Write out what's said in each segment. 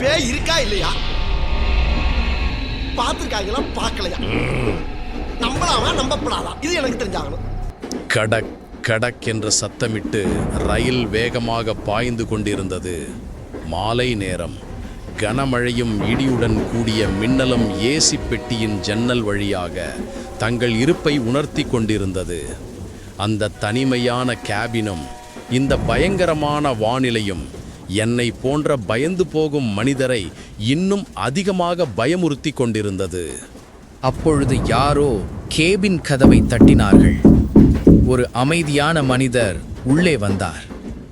பேய் இருக்கா இல்லையா? பார்த்துருக்காங்களா பார்க்கலையா? நம்பலாமா? நம்பப்படாதா? இது எனக்கு தெரிஞ்சாகணும். கடக் கடக் என்ற சத்தமிட்டு ரயில் வேகமாக பாய்ந்து கொண்டிருந்தது. மாலை நேரம். கனமழையும் இடியுடன் கூடிய மின்னலும் ஏசி பெட்டியின் ஜன்னல் வழியாக தங்கள் இருப்பை உணர்த்தி கொண்டிருந்தது. அந்த தனிமையான கேபினும் இந்த பயங்கரமான வானிலையும் என்னை போன்ற பயந்து போகும் மனிதரை இன்னும் அதிகமாக பயமுறுத்தி கொண்டிருந்தது. அப்பொழுது யாரோ கேபின் கதவை தட்டினார்கள். ஒரு அமைதியான மனிதர் உள்ளே வந்தார்.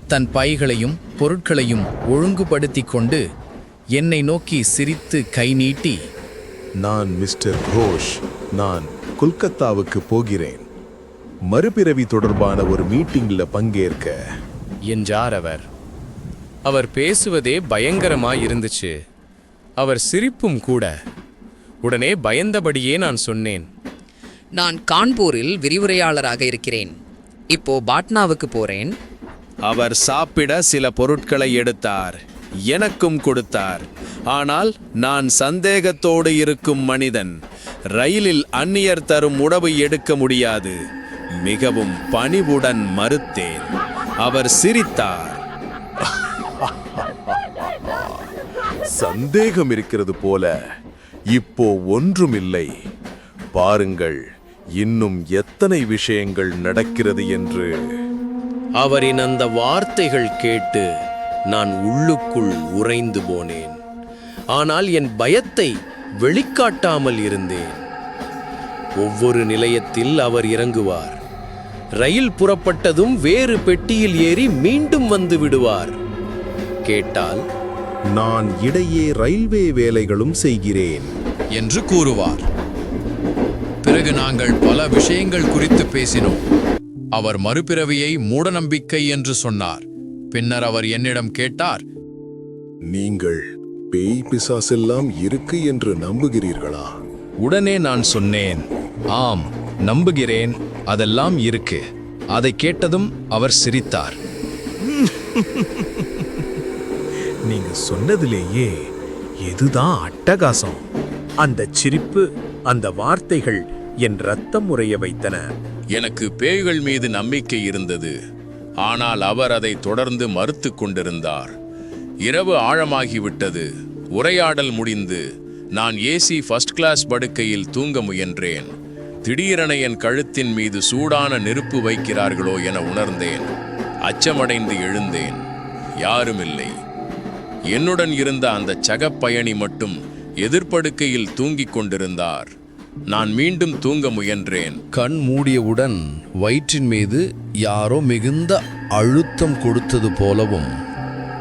தன் பைகளையும் பொருட்களையும் ஒழுங்குபடுத்திக் கொண்டு என்னை நோக்கி சிரித்து கை நீட்டி நான் மிஸ்டர் கோஷ் நான் கொல்கத்தாவுக்கு போகிறேன். மறுபிறவி தொடர்பான ஒரு மீட்டிங்ல பங்கேற்க. என்றார் அவர். அவர் பேசுவதே பயங்கரமாய் இருந்துச்சு அவர் சிரிப்பும் கூட. உடனே பயந்தபடியே நான் சொன்னேன். நான் கான்பூரில் விரிவுரையாளராக இருக்கிறேன். இப்போ பாட்னாவுக்கு போறேன். அவர் சாப்பிட சில பொருட்களை எடுத்தார். எனக்கும் கொடுத்தார். ஆனால் நான் சந்தேகத்தோடு இருக்கும் மனிதன். ரயிலில் அந்நியர் தரும் உணவு எடுக்க முடியாது. மிகவும் பணிவுடன் மறுத்தேன். அவர் சிரித்தார். சந்தேகம் இருக்கிறது போல இப்போ ஒன்றுமில்லை. பாருங்கள் இன்னும் எத்தனை விஷயங்கள் நடக்கிறது என்று. அவரின் அந்த வார்த்தைகள் கேட்டு நான் உள்ளுக்குள் உறைந்து போனேன். ஆனால் என் பயத்தை வெளிக்காட்டாமல் இருந்தேன். ஒவ்வொரு நிலையத்தில் அவர் இறங்குவார். ரயில் புறப்பட்டதும் வேறு பெட்டியில் ஏறி மீண்டும் வந்து விடுவார். கேட்டால் நான் இடையே ரயில்வே வேலைகளும் செய்கிறேன். என்று கூறுவார். பிறகு நாங்கள் பல விஷயங்கள் குறித்து பேசினோம். அவர் மறுபிறவியை மூடநம்பிக்கை என்று சொன்னார். பின்னர் அவர் என்னிடம் கேட்டார் நீங்கள் பேய் பிசாசெல்லாம் இருக்கு என்று நம்புகிறீர்களா? உடனே நான் சொன்னேன் ஆம் நம்புகிறேன் அதெல்லாம் இருக்கு. அதை கேட்டதும் அவர் சிரித்தார். நீங்க சொன்னதிலேயே எதுதான் அட்டகாசம். அந்த சிரிப்பு அந்த வார்த்தைகள் என் ரத்தம் உறைய வைத்தன. எனக்கு பேய்கள் மீது நம்பிக்கை இருந்தது. ஆனால் அவர் அதை தொடர்ந்து மறுத்து கொண்டிருந்தார். இரவு ஆழமாகிவிட்டது. உரையாடல் முடிந்து நான் ஏசி ஃபர்ஸ்ட் கிளாஸ் படுக்கையில் தூங்க முயன்றேன். திடீரென என் கழுத்தின் மீது சூடான நெருப்பு வைக்கிறார்களோ என உணர்ந்தேன். அச்சமடைந்து எழுந்தேன். யாருமில்லை. என்னுடன் இருந்த அந்த சகப்பயணி மட்டும் எதிர்ப்படுக்கையில் தூங்கிக் கொண்டிருந்தார். நான் மீண்டும் தூங்க முயன்றேன். கண் மூடியவுடன் வயிற்றின் மீது யாரோ மிகுந்த அழுத்தம் கொடுத்தது போலவும்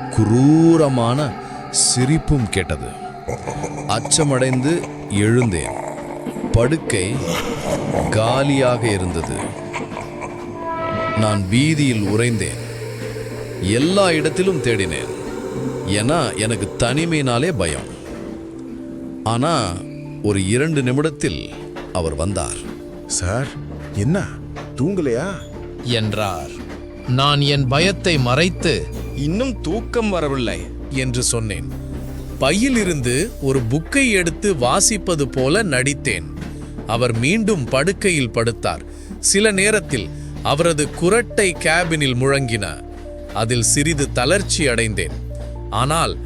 குரூரமான சிரிப்பும் கேட்டது. அச்சமடைந்து எழுந்தேன். படுக்கை காலியாக இருந்தது. நான் வீதியில் உறைந்தேன். எல்லா இடத்திலும் தேடினேன். ஏன்னா எனக்கு தனிமையினாலே பயம். ஆனா ஒரு இரண்டு நிமிடத்தில் அவர் வந்தார். சார் என்ன? தூங்கலையா? என்றார். நான் என் பயத்தை மறைத்து இன்னும் தூக்கம் வரவில்லை என்று சொன்னேன். பையிலிருந்து ஒரு புக்கை எடுத்து வாசிப்பது போல நடித்தேன். அவர் மீண்டும் படுக்கையில் படுத்தார். சில நேரத்தில் அவரது குரட்டை கேபினில் முழங்கின. அதில் சிறிது தளர்ச்சி அடைந்தேன். ஆனால்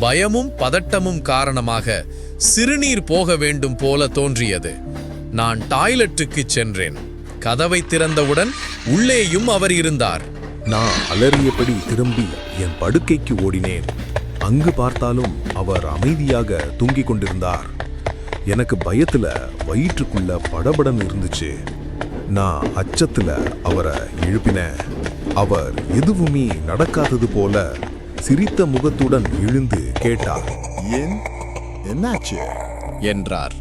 பயமும் பதட்டமும் காரணமாக சிறுநீர் போக வேண்டும் போல தோன்றியது. நான் டாய்லெட்டுக்கு சென்றேன். கதவை திறந்தவுடன் உள்ளேயும் அவர் இருந்தார். நான் அலறியபடி திரும்பி என் படுக்கைக்கு ஓடினேன். அங்கு பார்த்தாலும் அவர் அமைதியாக தூங்கிக் கொண்டிருந்தார். எனக்கு பயத்துல வயிற்றுக்குள்ள படபடன் இருந்துச்சு. நான் அச்சத்துல அவரை எழுப்பினேன். அவர் எதுவுமே நடக்காதது போல சிரித்த முகத்துடன் எழுந்து கேட்டார். ஏன்? என்னாச்சு? என்றார்.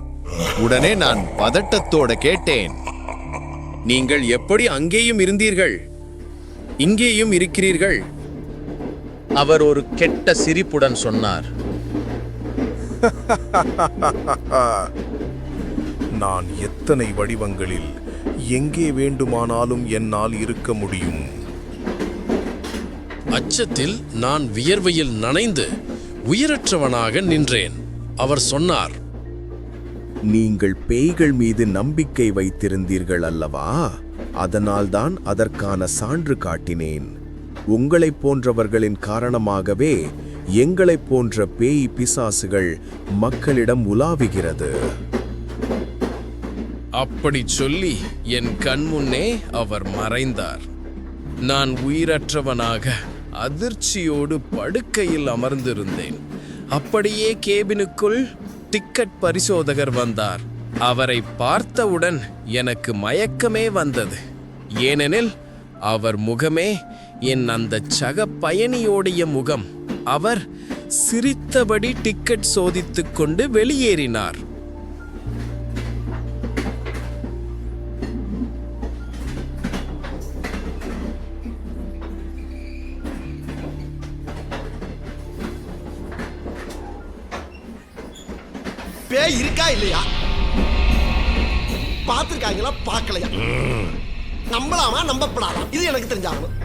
உடனே நான் பதட்டத்தோட கேட்டேன். நீங்கள் எப்படி அங்கேயும் இருந்தீர்கள்? இங்கேயும் இருக்கிறீர்கள்? அவர் ஒரு கெட்ட சிரிப்புடன் சொன்னார். நான் எத்தனை வடிவங்களில் எங்கே வேண்டுமானாலும் என்னால் இருக்க முடியும்? அச்சத்தில் நான் வியர்வையில் நனைந்து உயிரற்றவனாக நின்றேன். அவர் சொன்னார் நீங்கள் பேய்கள் மீது நம்பிக்கை வைத்திருந்தீர்கள் அல்லவா? அதனால்தான் அதற்கான சான்று காட்டினேன். உங்களைப் போன்றவர்களின் காரணமாகவே எங்களைப் போன்ற பேய் பிசாசுகள் மக்களிடம் உலாவுகிறது. அப்படி சொல்லி என் கண்முன்னே அவர் மறைந்தார். நான் உயிரற்றவனாக அதிர்ச்சியோடு படுக்கையில் அமர்ந்திருந்தேன். அப்படியே கேபினுக்குள் டிக்கெட் பரிசோதகர் வந்தார். அவரை பார்த்தவுடன் எனக்கு மயக்கமே வந்தது. ஏனெனில் அவர் முகமே என் அந்த சக பயணியோடைய முகம். அவர் சிரித்தபடி டிக்கெட் சோதித்துக்கொண்டு வெளியேறினார். பேய் இருக்கா இல்லையா? பார்த்துருக்காங்களா? பார்க்கலையா? நம்பலாமா? நம்பப்படாதா? இது எனக்கு தெரிஞ்சாகணும்